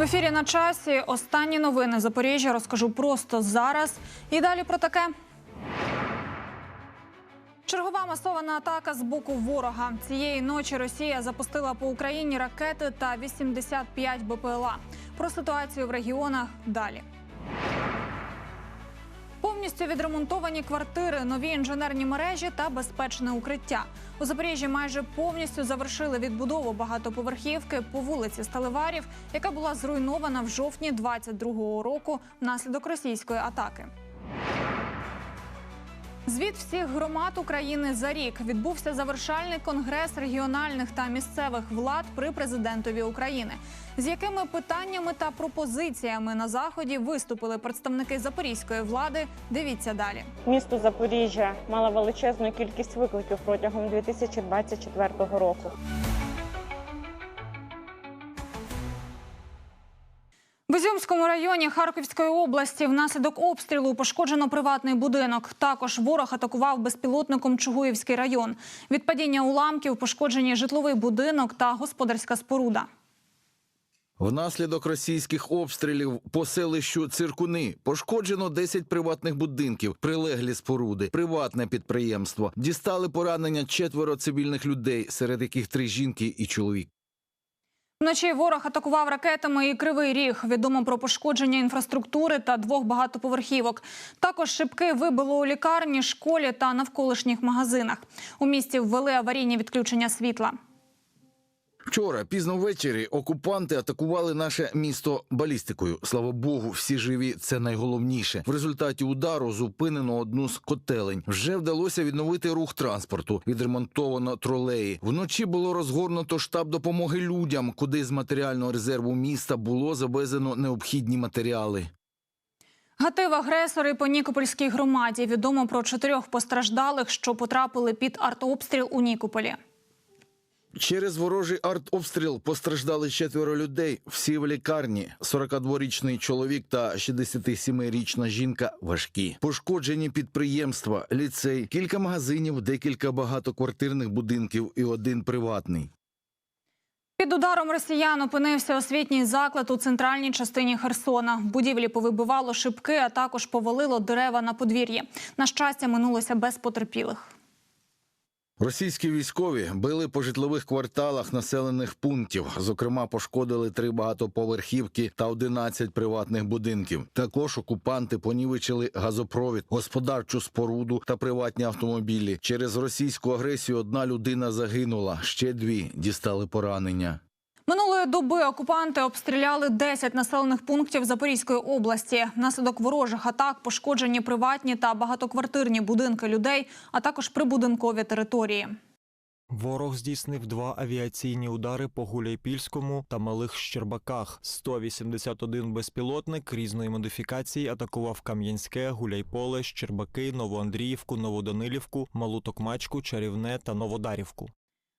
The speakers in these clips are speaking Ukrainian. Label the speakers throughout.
Speaker 1: В ефірі на часі останні новини Запоріжжя розкажу просто зараз. І далі про таке. Чергова масована атака з боку ворога. Цієї ночі Росія запустила по Україні ракети та 85 БПЛА. Про ситуацію в регіонах далі. Повністю відремонтовані квартири, нові інженерні мережі та безпечне укриття. У Запоріжжі майже повністю завершили відбудову багатоповерхівки по вулиці Сталеварів, яка була зруйнована в жовтні 22-го року внаслідок російської атаки. Звіт всіх громад України за рік відбувся завершальний конгрес регіональних та місцевих влад при президентові України. З якими питаннями та пропозиціями на заході виступили представники запорізької влади? Дивіться далі.
Speaker 2: Місто Запоріжжя мало величезну кількість викликів протягом 2024 року.
Speaker 1: В Ізюмському районі Харківської області внаслідок обстрілу пошкоджено приватний будинок. Також ворог атакував безпілотником Чугуївський район. Від падіння уламків пошкоджені житловий будинок та господарська споруда.
Speaker 3: Внаслідок російських обстрілів по селищу Циркуни пошкоджено 10 приватних будинків, прилеглі споруди, приватне підприємство. Дістали поранення четверо цивільних людей, серед яких три жінки і чоловік.
Speaker 1: Вночі ворог атакував ракетами і кривий ріг. Відомо про пошкодження інфраструктури та двох багатоповерхівок. Також шибки вибило у лікарні, школі та навколишніх магазинах. У місті ввели аварійні відключення світла.
Speaker 3: Вчора пізно ввечері окупанти атакували наше місто балістикою. Слава Богу, всі живі. Це найголовніше. В результаті удару зупинено одну з котелень. Вже вдалося відновити рух транспорту. Відремонтовано тролеї. Вночі було розгорнуто штаб допомоги людям, куди з матеріального резерву міста було завезено необхідні матеріали.
Speaker 1: Гатив агресори по Нікопольській громаді. Відомо про чотирьох постраждалих, що потрапили під артобстріл у Нікополі.
Speaker 3: Через ворожий артобстріл постраждали четверо людей. Всі в лікарні. 42-річний чоловік та 67-річна жінка важкі. Пошкоджені підприємства, ліцей, кілька магазинів, декілька багатоквартирних будинків і один приватний.
Speaker 1: Під ударом росіян опинився освітній заклад у центральній частині Херсона. Будівлі повибивало шибки, а також повалило дерева на подвір'ї. На щастя, минулося без потерпілих.
Speaker 3: Російські військові били по житлових кварталах населених пунктів. Зокрема, пошкодили три багатоповерхівки та 11 приватних будинків. Також окупанти понівечили газопровід, господарчу споруду та приватні автомобілі. Через російську агресію одна людина загинула, ще дві дістали поранення.
Speaker 1: Минулої доби окупанти обстріляли 10 населених пунктів Запорізької області. Внаслідок ворожих атак пошкоджені приватні та багатоквартирні будинки людей, а також прибудинкові території.
Speaker 4: Ворог здійснив два авіаційні удари по Гуляйпільському та Малих Щербаках. 181 безпілотник різної модифікації атакував Кам'янське, Гуляйполе, Щербаки, Новоандріївку, Новоданилівку, Малу Токмачку, Чарівне та Новодарівку.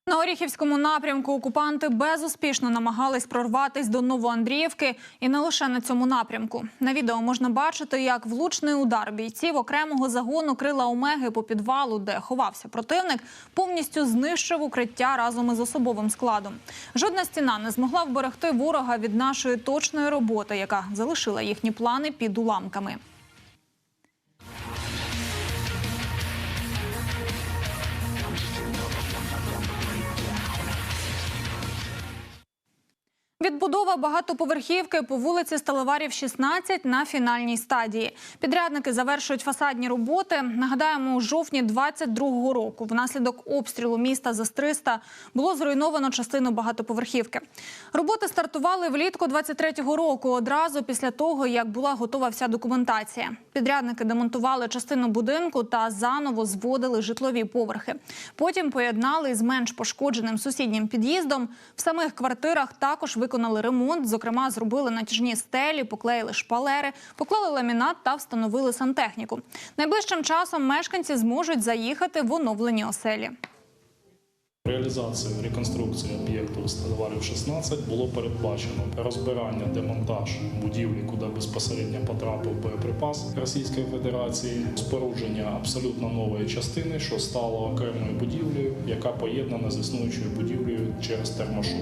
Speaker 1: На Оріхівському напрямку окупанти безуспішно намагались прорватись до Новоандріївки і не лише на цьому напрямку. На відео можна бачити, як влучний удар бійців окремого загону крила Омеги по підвалу, де ховався противник, повністю знищив укриття разом із особовим складом. Жодна стіна не змогла вберегти ворога від нашої точної роботи, яка залишила їхні плани під уламками. Відбудова багатоповерхівки по вулиці Сталеварів, 16 на фінальній стадії. Підрядники завершують фасадні роботи. Нагадаємо, у жовтні 22-го року внаслідок обстрілу міста Застриста було зруйновано частину багатоповерхівки. Роботи стартували влітку 23-го року, одразу після того, як була готова вся документація. Підрядники демонтували частину будинку та заново зводили житлові поверхи. Потім поєднали із менш пошкодженим сусіднім під'їздом. В самих квартирах також виконали ремонт. Зокрема, зробили натяжні стелі, поклеїли шпалери, поклали ламінат та встановили сантехніку. Найближчим часом мешканці зможуть заїхати в оновлені оселі.
Speaker 5: Реалізацію реконструкції об'єкту Сталеварів 16 було передбачено розбирання, демонтаж будівлі, куди безпосередньо потрапив боєприпас Російської Федерації, спорудження абсолютно нової частини, що стало окремою будівлею, яка поєднана з існуючою будівлею через термошов.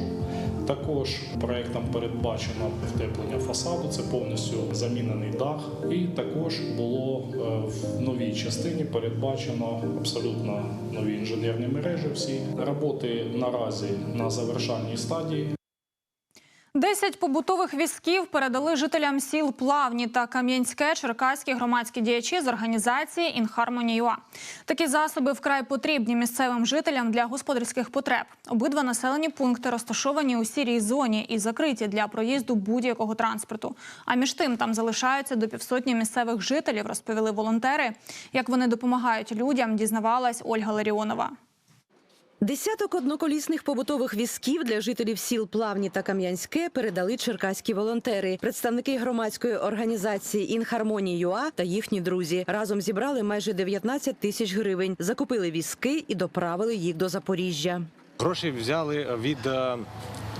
Speaker 5: Також проектом передбачено втеплення фасаду, це повністю замінений дах. І також було е, в новій частині передбачено абсолютно нові інженерні мережі. Всі роботи наразі на завершальній стадії.
Speaker 1: Десять побутових візків передали жителям сіл Плавні та Кам'янське черкаські громадські діячі з організації «Інхармонія». Такі засоби вкрай потрібні місцевим жителям для господарських потреб. Обидва населені пункти розташовані у сірій зоні і закриті для проїзду будь-якого транспорту. А між тим там залишаються до півсотні місцевих жителів, розповіли волонтери. Як вони допомагають людям, дізнавалась Ольга Ларіонова.
Speaker 6: Десяток одноколісних побутових візків для жителів сіл Плавні та Кам'янське передали черкаські волонтери. Представники громадської організації «Інхармонії ЮА» та їхні друзі разом зібрали майже 19 тисяч гривень, закупили візки і доправили їх до Запоріжжя.
Speaker 7: Гроші взяли від е,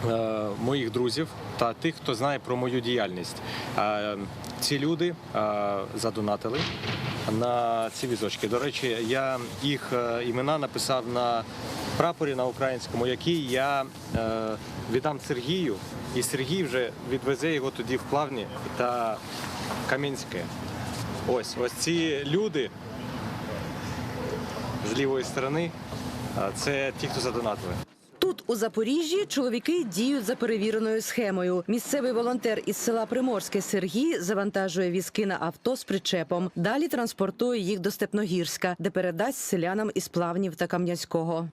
Speaker 7: е, моїх друзів та тих, хто знає про мою діяльність. Е, ці люди задонатили на ці візочки. До речі, я їх імена написав на прапорі на українському, який я е, віддам Сергію, і Сергій вже відвезе його тоді в плавні та Кам'янське. Ось ось ці люди з лівої сторони. Це ті, хто задонатили.
Speaker 6: Тут у Запоріжжі чоловіки діють за перевіреною схемою. Місцевий волонтер із села Приморське Сергій завантажує візки на авто з причепом. Далі транспортує їх до Степногірська, де передасть селянам із Плавнів та Кам'янського.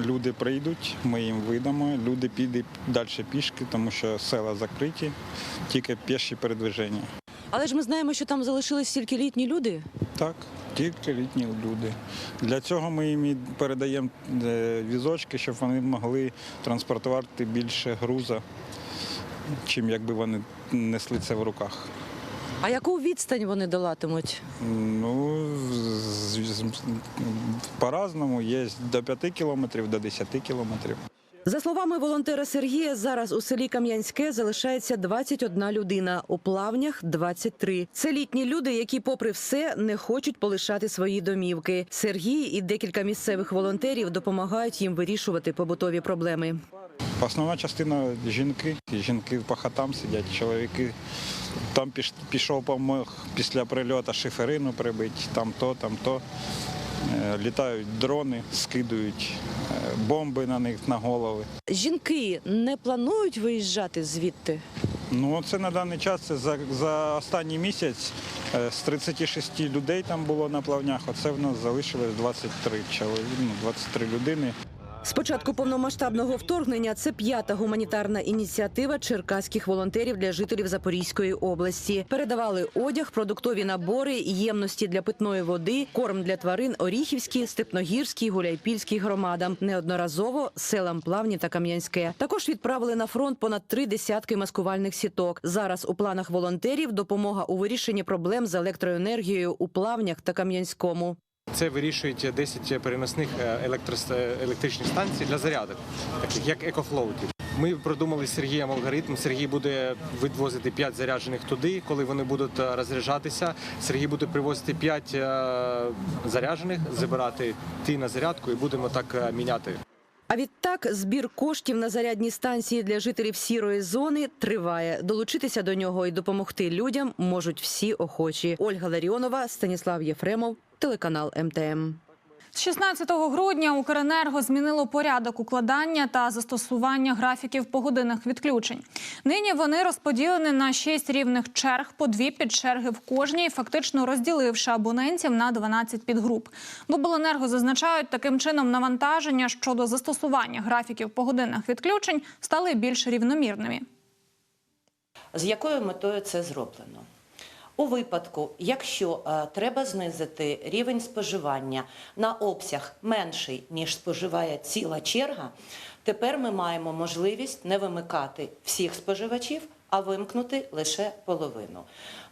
Speaker 8: Люди прийдуть, ми їм видамо. Люди підуть далі пішки, тому що села закриті, тільки піші передвиження.
Speaker 6: Але ж ми знаємо, що там залишились тільки літні люди.
Speaker 8: Так, тільки літні люди. Для цього ми їм і передаємо е, візочки, щоб вони могли транспортувати більше груза, чим якби вони несли це в руках.
Speaker 6: А яку відстань вони долатимуть?
Speaker 8: Ну, по-разному є до 5 кілометрів, до 10 кілометрів.
Speaker 6: За словами волонтера Сергія, зараз у селі Кам'янське залишається 21 людина, у плавнях 23. Це літні люди, які, попри все, не хочуть полишати свої домівки. Сергій і декілька місцевих волонтерів допомагають їм вирішувати побутові проблеми.
Speaker 8: Основна частина жінки. Жінки по хатам сидять, чоловіки. Там пішов помог після прильоту шиферину прибити, там то, там то. Е, Літають дрони, скидують е, бомби на них на голови.
Speaker 6: Жінки не планують виїжджати звідти.
Speaker 8: Ну це на даний час це за, за останній місяць е, з 36 людей там було на плавнях. Оце в нас залишилось 23 чоловік, ну, 23 людини.
Speaker 6: З початку повномасштабного вторгнення це п'ята гуманітарна ініціатива черкаських волонтерів для жителів Запорізької області. Передавали одяг, продуктові набори, ємності для питної води, корм для тварин Оріхівській, Степногірській, Гуляйпільській громадам. Неодноразово селам Плавні та Кам'янське. Також відправили на фронт понад три десятки маскувальних сіток. Зараз у планах волонтерів допомога у вирішенні проблем з електроенергією у Плавнях та Кам'янському.
Speaker 7: Це вирішують 10 переносних е, е, електричних станцій для зарядок, таких як екофлоутів. Ми продумали з Сергієм алгоритм. Сергій буде відвозити 5 заряджених туди, коли вони будуть е, розряджатися. Сергій буде привозити 5 заряджених, забирати ті на зарядку і будемо так міняти.
Speaker 6: А відтак збір коштів на зарядні станції для жителів сірої зони триває. Долучитися до нього і допомогти людям можуть всі охочі. Ольга Ларіонова, Станіслав Єфремов, телеканал МТМ.
Speaker 1: З 16 грудня Укренерго змінило порядок укладання та застосування графіків погодинних відключень. Нині вони розподілені на 6 рівних черг, по дві підчерги в кожній, фактично розділивши абонентів на 12 підгруп. В обленерго зазначають, таким чином навантаження щодо застосування графіків погодинних відключень стали більш рівномірними.
Speaker 9: З якою метою це зроблено? У випадку, якщо е, треба знизити рівень споживання на обсяг менший, ніж споживає ціла черга, тепер ми маємо можливість не вимикати всіх споживачів, а вимкнути лише половину.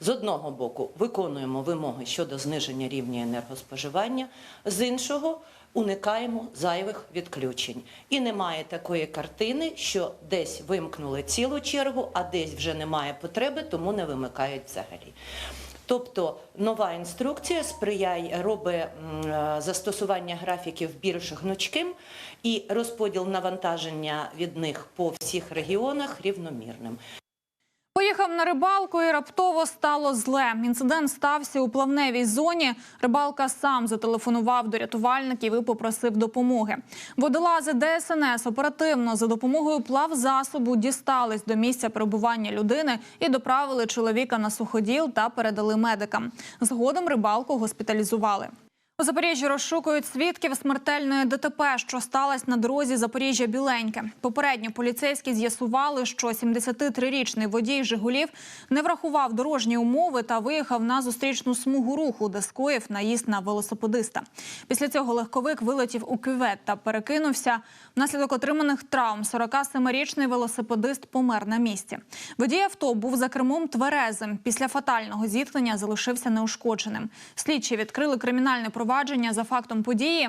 Speaker 9: З одного боку, виконуємо вимоги щодо зниження рівня енергоспоживання, з іншого уникаємо зайвих відключень. І немає такої картини, що десь вимкнули цілу чергу, а десь вже немає потреби, тому не вимикають взагалі. Тобто нова інструкція сприяє робить е, застосування графіків більш гнучким і розподіл навантаження від них по всіх регіонах рівномірним.
Speaker 1: Поїхав на рибалку і раптово стало зле. Інцидент стався у плавневій зоні. Рибалка сам зателефонував до рятувальників і попросив допомоги. Водолази ДСНС оперативно за допомогою плавзасобу дістались до місця перебування людини і доправили чоловіка на суходіл та передали медикам. Згодом рибалку госпіталізували. У Запоріжжі розшукують свідків смертельної ДТП, що сталося на дорозі Запоріжжя-Біленьке. Попередньо поліцейські з'ясували, що 73-річний водій Жигулів не врахував дорожні умови та виїхав на зустрічну смугу руху, де скоїв наїзд на велосипедиста. Після цього легковик вилетів у кювет та перекинувся. Внаслідок отриманих травм 47-річний велосипедист помер на місці. Водій авто був за кермом тверезим. Після фатального зіткнення залишився неушкодженим. Слідчі відкрили кримінальне провадження за фактом події.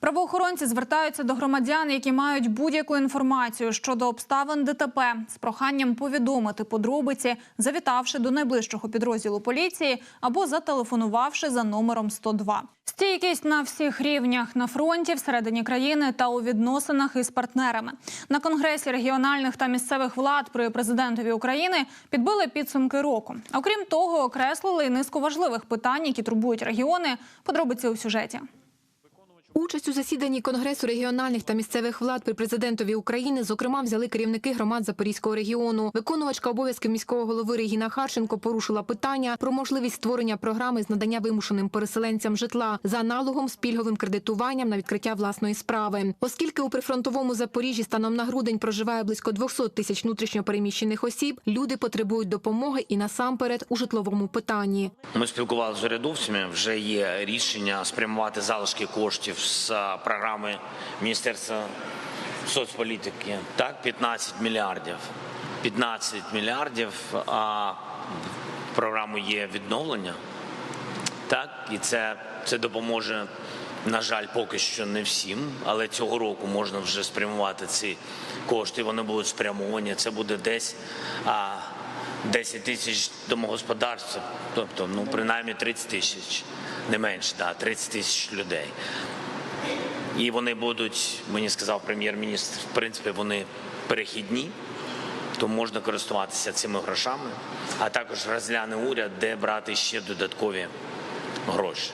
Speaker 1: Правоохоронці звертаються до громадян, які мають будь-яку інформацію щодо обставин ДТП з проханням повідомити подробиці, завітавши до найближчого підрозділу поліції або зателефонувавши за номером 102. Стійкість на всіх рівнях на фронті, всередині країни та у відносинах із партнерами на конгресі регіональних та місцевих влад при президентові України підбили підсумки року. Окрім того, окреслили й низку важливих питань, які турбують регіони. Подробиці у сюжеті.
Speaker 10: Участь у засіданні Конгресу регіональних та місцевих влад при президентові України, зокрема, взяли керівники громад Запорізького регіону. Виконувачка обов'язків міського голови Регіна Харченко порушила питання про можливість створення програми з надання вимушеним переселенцям житла за аналогом з пільговим кредитуванням на відкриття власної справи. Оскільки у прифронтовому Запоріжжі станом на грудень проживає близько 200 тисяч внутрішньопереміщених осіб, люди потребують допомоги і насамперед у житловому питанні.
Speaker 11: Ми спілкувалися з урядовцями. Вже є рішення спрямувати залишки коштів з програми Міністерства соцполітики. Так, 15 мільярдів. 15 мільярдів. А в програму є відновлення. Так, і це, це допоможе. На жаль, поки що не всім, але цього року можна вже спрямувати ці кошти. Вони будуть спрямовані. Це буде десь а, 10 тисяч домогосподарств, тобто ну принаймні 30 тисяч, не менше, да, 30 тисяч людей. І вони будуть, мені сказав прем'єр-міністр, в принципі, вони перехідні, то можна користуватися цими грошами, а також розгляне уряд, де брати ще додаткові гроші.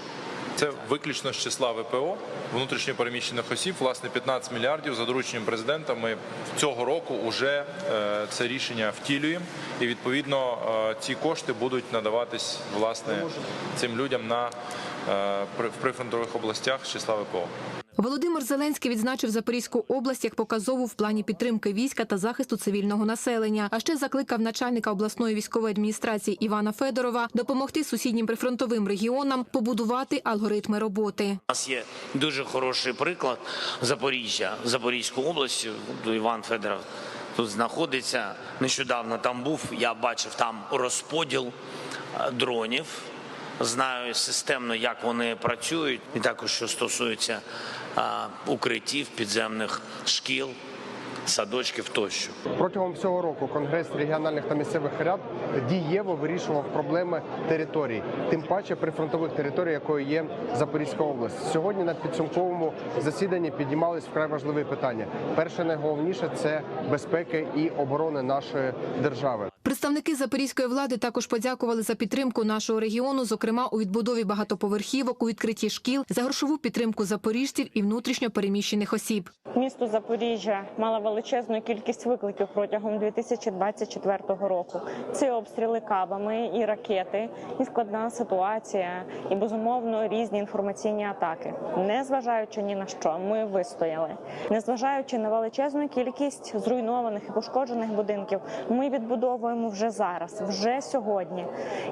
Speaker 12: Це виключно з числа ВПО внутрішньо переміщених осіб. Власне, 15 мільярдів за дорученням президента. Ми цього року вже е, це рішення втілюємо, і відповідно е, ці кошти будуть надаватись власне цим людям на е, в прифронтових областях з числа ВПО.
Speaker 10: Володимир Зеленський відзначив Запорізьку область як показову в плані підтримки війська та захисту цивільного населення. А ще закликав начальника обласної військової адміністрації Івана Федорова допомогти сусіднім прифронтовим регіонам побудувати алгоритми роботи.
Speaker 11: У нас є дуже хороший приклад Запоріжжя, Запорізької області. От Іван Федоров тут знаходиться. Нещодавно там був. Я бачив там розподіл е, дронів. Знаю системно, як вони працюють, і також що стосується укриттів, підземних шкіл, садочків тощо.
Speaker 13: Протягом всього року Конгрес регіональних та місцевих рад дієво вирішував проблеми територій, тим паче прифронтових територій, якою є Запорізька область. Сьогодні на підсумковому засіданні піднімались вкрай важливі питання. Перше найголовніше це безпеки і оборони нашої держави.
Speaker 10: Представники запорізької влади також подякували за підтримку нашого регіону, зокрема у відбудові багатоповерхівок, у відкритті шкіл, за грошову підтримку запоріжців і внутрішньо переміщених осіб.
Speaker 2: Місто Запоріжжя мало величезну кількість викликів протягом 2024 року. Це обстріли кабами і ракети, і складна ситуація, і безумовно різні інформаційні атаки. Незважаючи ні на що, ми вистояли. Незважаючи на величезну кількість зруйнованих і пошкоджених будинків, ми відбудовуємо вже зараз, вже сьогодні.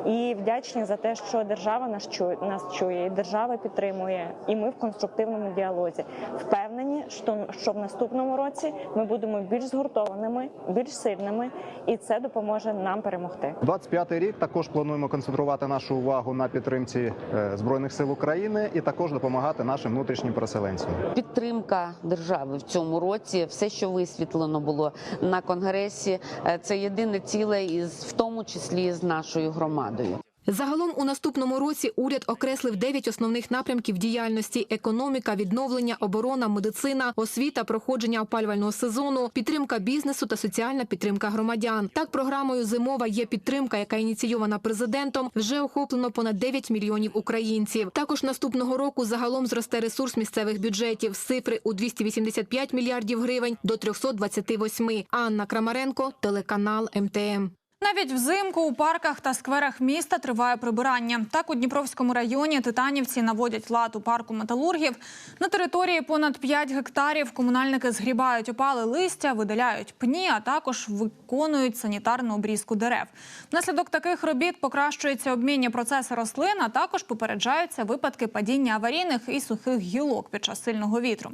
Speaker 2: І вдячні за те, що держава нас чує, нас чує, і держава підтримує, і ми в конструктивному діалозі. Впевнені, що, що в наступному році ми будемо більш згуртованими, більш сильними, і це допоможе нам перемогти.
Speaker 14: 25-й рік також плануємо концентрувати нашу увагу на підтримці е, збройних сил України і також допомагати нашим внутрішнім переселенцям.
Speaker 15: Підтримка держави в цьому році, все, що висвітлено було на конгресі, е, це єдине ціле, із в тому числі з нашою громадою.
Speaker 10: Загалом у наступному році уряд окреслив дев'ять основних напрямків діяльності: економіка, відновлення, оборона, медицина, освіта, проходження опалювального сезону, підтримка бізнесу та соціальна підтримка громадян. Так, програмою Зимова є підтримка, яка ініційована президентом. Вже охоплено понад 9 мільйонів українців. Також наступного року загалом зросте ресурс місцевих бюджетів цифри у 285 мільярдів гривень до 328. Анна Крамаренко, телеканал МТМ.
Speaker 1: Навіть взимку у парках та скверах міста триває прибирання. Так у Дніпровському районі титанівці наводять лад у парку металургів. На території понад 5 гектарів комунальники згрібають опали листя, видаляють пні, а також виконують санітарну обрізку дерев. Внаслідок таких робіт покращується обмінні процеси рослин, а також попереджаються випадки падіння аварійних і сухих гілок під час сильного вітру.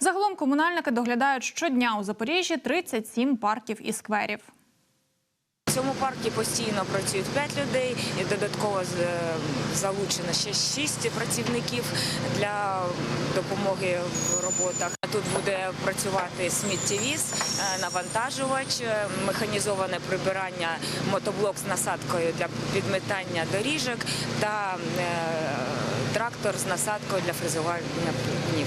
Speaker 1: Загалом комунальники доглядають щодня у Запоріжжі 37 парків і скверів.
Speaker 16: Цьому парку постійно працюють 5 людей і додатково е, залучено ще 6 працівників для допомоги в роботах. Тут буде працювати сміттєвіз, е, навантажувач, е, механізоване прибирання, мотоблок з насадкою для підметання доріжок та трактор з насадкою для фрезерування пнів.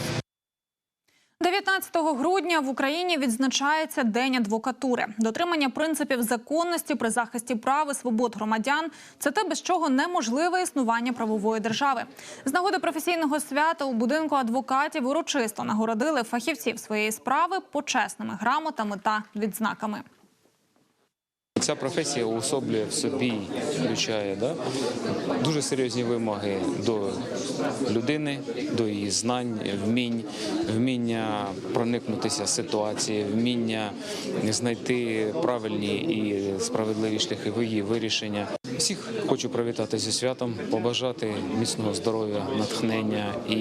Speaker 1: 19 грудня в Україні відзначається День адвокатури. Дотримання принципів законності при захисті прав і свобод громадян це те, без чого неможливе існування правової держави. З нагоди професійного свята у будинку адвокатів урочисто нагородили фахівців своєї справи почесними грамотами та відзнаками.
Speaker 17: Ця професія уособлює в собі, включає да, дуже серйозні вимоги до людини, до її знань, вмінь, вміння проникнутися ситуації, вміння знайти правильні і справедливі шляхи її вирішення. Всіх хочу привітати зі святом, побажати міцного здоров'я, натхнення і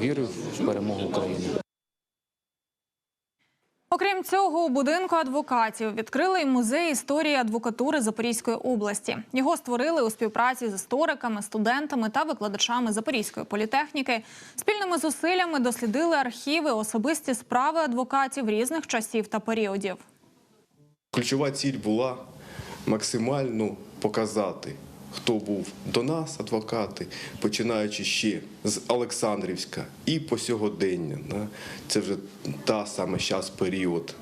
Speaker 17: віри в перемогу України.
Speaker 1: Окрім цього, у будинку адвокатів відкрили й музей історії адвокатури Запорізької області. Його створили у співпраці з істориками, студентами та викладачами Запорізької політехніки. Спільними зусиллями дослідили архіви, особисті справи адвокатів різних часів та періодів.
Speaker 18: Ключова ціль була максимально показати, хто був до нас, адвокати, починаючи ще з Олександрівська і по сьогодення. Це вже та саме час період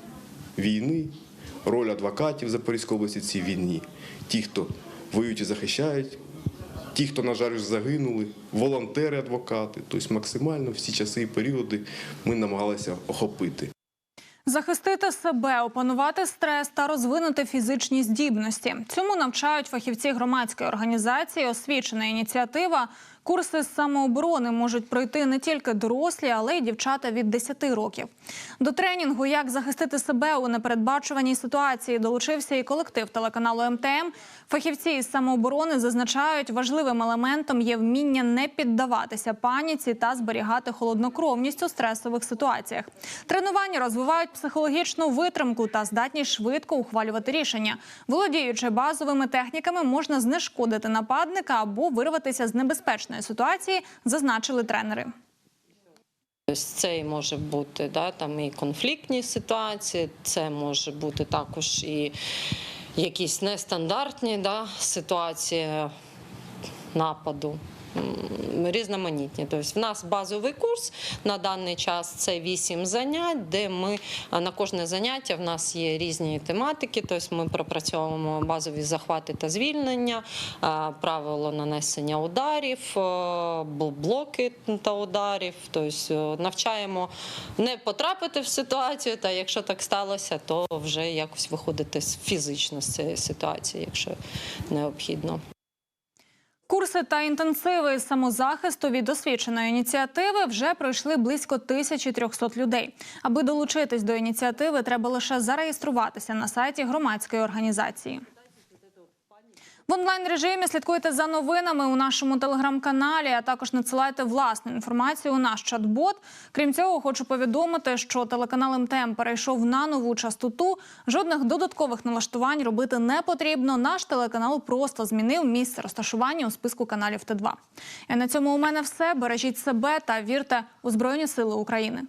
Speaker 18: війни, роль адвокатів Запорізької області в цій війні. Ті, хто воюють і захищають, ті, хто, на жаль, загинули, волонтери-адвокати. Тобто максимально всі часи і періоди ми намагалися охопити.
Speaker 1: Захистити себе, опанувати стрес та розвинути фізичні здібності. Цьому навчають фахівці громадської організації. Освічена ініціатива. Курси з самооборони можуть пройти не тільки дорослі, але й дівчата від 10 років. До тренінгу Як захистити себе у непередбачуваній ситуації долучився і колектив телеканалу МТМ. Фахівці із самооборони зазначають, важливим елементом є вміння не піддаватися паніці та зберігати холоднокровність у стресових ситуаціях. Тренування розвивають психологічну витримку та здатність швидко ухвалювати рішення. Володіючи базовими техніками, можна знешкодити нападника або вирватися з небезпечної ситуації, зазначили тренери.
Speaker 19: Це і може бути да, там і конфліктні ситуації, це може бути також і якісь нестандартні да, ситуації нападу. Різноманітні. Тобто в нас базовий курс на даний час це вісім занять, де ми на кожне заняття в нас є різні тематики. Тобто ми пропрацьовуємо базові захвати та звільнення, правило нанесення ударів, блоки та ударів. Тобто е, навчаємо не потрапити в ситуацію, та якщо так сталося, то вже якось виходити фізично з цієї ситуації, якщо необхідно.
Speaker 1: Курси та інтенсиви самозахисту від освіченої ініціативи вже пройшли близько 1300 людей. Аби долучитись до ініціативи, треба лише зареєструватися на сайті громадської організації. В онлайн режимі слідкуйте за новинами у нашому телеграм-каналі, а також надсилайте власну інформацію у наш чат-бот. Крім цього, хочу повідомити, що телеканал МТМ перейшов на нову частоту. Жодних додаткових налаштувань робити не потрібно. Наш телеканал просто змінив місце розташування у списку каналів Т2. І на цьому у мене все. Бережіть себе та вірте у Збройні Сили України.